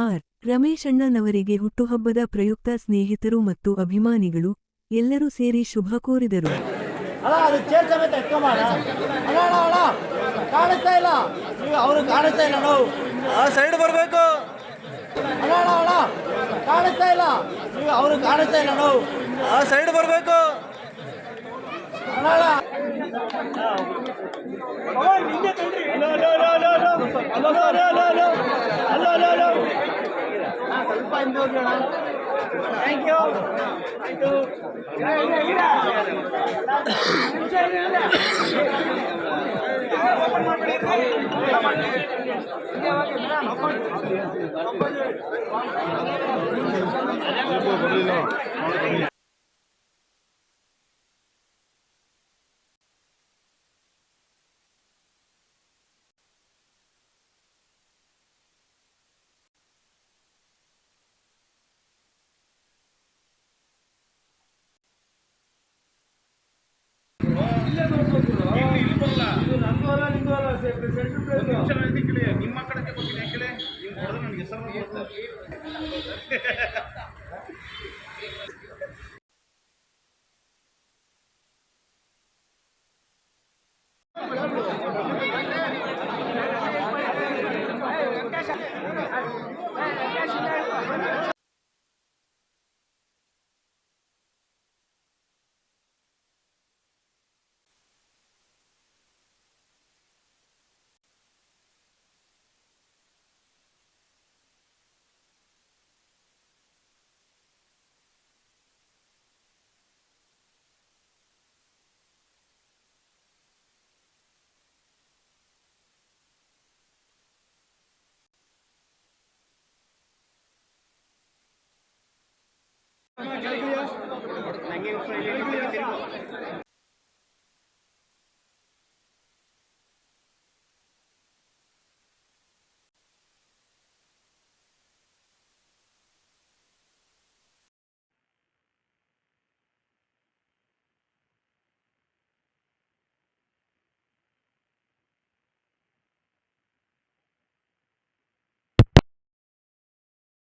R ರಮೇಶಣ್ಣನವರಿಗೆ ಹುಟ್ಟುಹಬ್ಬದ ಪ್ರಯುಕ್ತ ಸ್ನೇಹಿತರು ಮತ್ತು ಅಭಿಮಾನಿಗಳು ಎಲ್ಲರೂ ಸೇರಿ ಶುಭ ಕೋರಿದರು ಅಲ್ಲ தேங்க்யூ தேங்க்யூ ನಿಮ್ಮ ಕಡೆ ತಗೋತೀನಿ ಯಾಕೆ ನಿಮ್ಗೆ ಹೊಡೆದು ನನಗೆ ಹೆಸರು ഭയങ്കര ഫ്രൈ